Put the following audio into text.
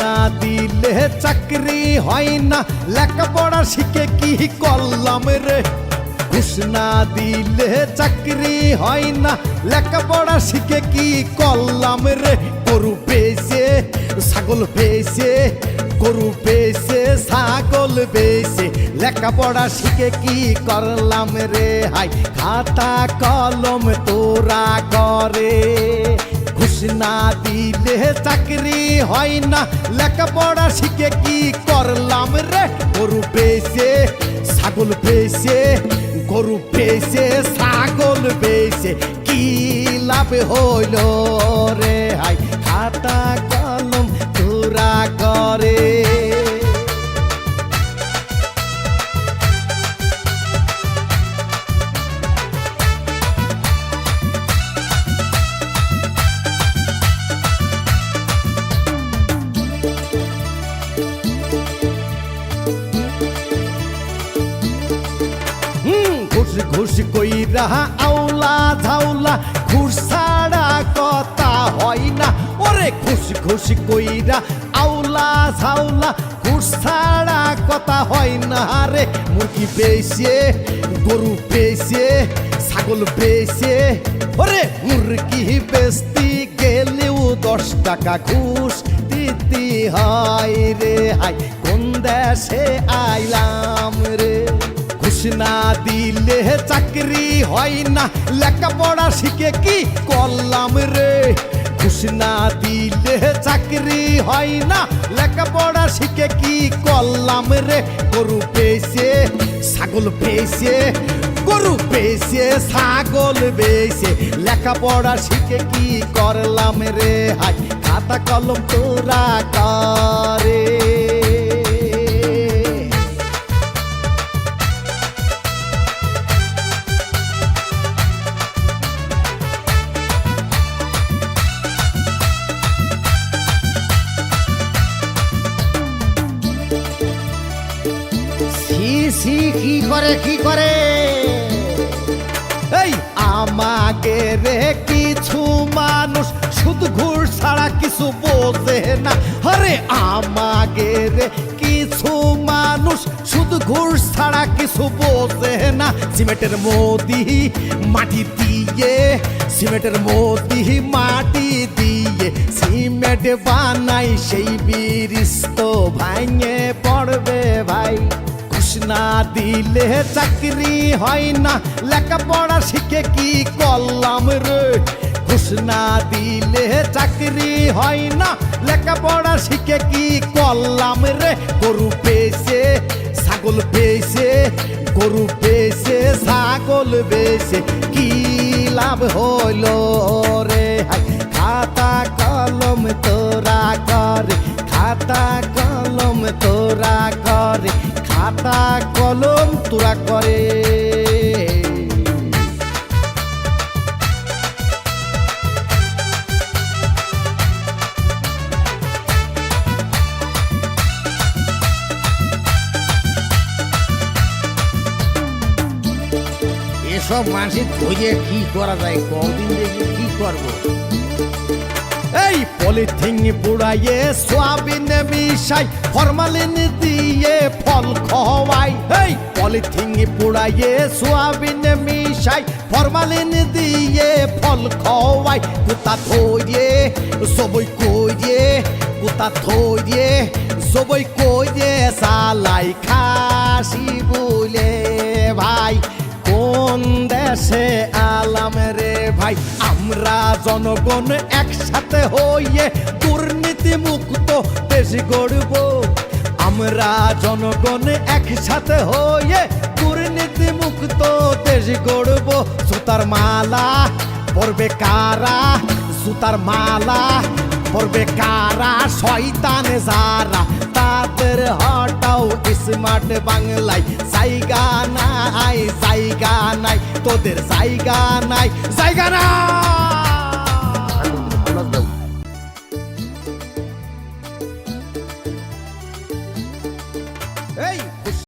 না দিলে চাকরি হয় না। লেখাপড়া শিখে কি করলাম রে? ঘুষ না দিলে চাকরি হয় না। লেখাপড়া শিখে কি করলাম রে? গরু পেয়েছে ছাগল পেয়েছে গরু পেয়েছে ছাগল পেয়েছে লেখাপড়া শিখে কি করলাম রে? হাই, খাতা কলম তোরা করে ঘুষ না দিলে চাকরি হয় না। লেখাপড়া শিখে কি করলাম রে? গরু পেয়েছে ছাগল পেয়েছে গরু পেয়েছে ছাগল পেয়েছে কি লাভ হইল রে? ঘুষ ঘুষ কইরা আউলা ঝাউলা, ঘুষ ছাড়া কথা হয় না। ওরে ঘুষ ঘুষ কইরা আউলা ঝাউলা, ঘুষ ছাড়া কথা হয় না রে। মুরগি পেয়েছে, গরু পেয়েছে, ছাগল পেয়েছে। ওরে মুরগি বেচতি গেলেও দশ টাকা ঘুষ হয় রে হাই কোন দেশে আইলাম রে? ঘুষ না দিলে চাকরি হয় না, লেখাপড়া শিখে কি করলাম রে? ঘুষ না দিলে চাকরি হয় না, লেখাপড়া শিখে কি করলাম রে? গরু পেয়েছে, ছাগল পেয়েছে গরু পেয়েছে ছাগল পেয়েছে লেখাপড়া শিখে কি করলাম রে হাই? খাতা কলম তোরা করে। কি করে কি করে? রে, কিছু মানুষ শুধু ঘুষ ছাড়া কিছু বোঝে না। আরে আমাকে রে, কিছু মানুষ শুধু ঘুষ ছাড়া কিছু বোঝে না। সিমেন্টের মোদি মাটি দিয়ে, সিমেন্টের মোদি মাটি দিয়ে, সিমেন্ট বানাই সেই ব্রিজ তো ভাঙে পড়বে ভাই। না দিলে চাকরি হয় না। লেখাপড়া শিখে কি করলাম রে? ঘুষ না দিলে চাকরি হয় না। লেখাপড়া শিখে কি করলাম রে? গরু পেয়েছে, ছাগল পেয়েছে, গরু পেয়েছে, ছাগল পেয়েছে। কি লাভ হইল রে? খাতা কলম তোরা করে খাতা কলম তোরা করে খাতা কলম তোরা করে। এসব মানুষের ধৈর্য কি করা যায়? কদিন দেখি কি করব? এই পলিথিন পুড়াইয়ে সোয়াবিন মিশাই, ফরমালিন দিয়ে ফল খাওয়াই এই পলিথিন পুড়াইয়ে সোয়াবিন মিশাই, ফরমালিন দিয়ে ফল খাওয়াই কুতা থইয়ে সবই কইয়ে কুতা থইয়ে সবই কইয়ে সালাই খাসি বলে ভাই। কোন দেশে আলাম রে ভাই? আমরা জনগণ একসাথে হইয়ে দুর্নীতি মুক্ত দেশ গড়ব। আমরা জনগণ একসাথে হইয়ে দুর্নীতি মুক্ত দেশ গড়ব। সুতার মালা পরবে কারা? সুতার মালা পরবে কারা? শয়তান যারা তাদের হটাও স্মার্ট বাংলায়। জায়গা নাই জায়গা নাই, তোদের জায়গা নাই জায়গা নাই।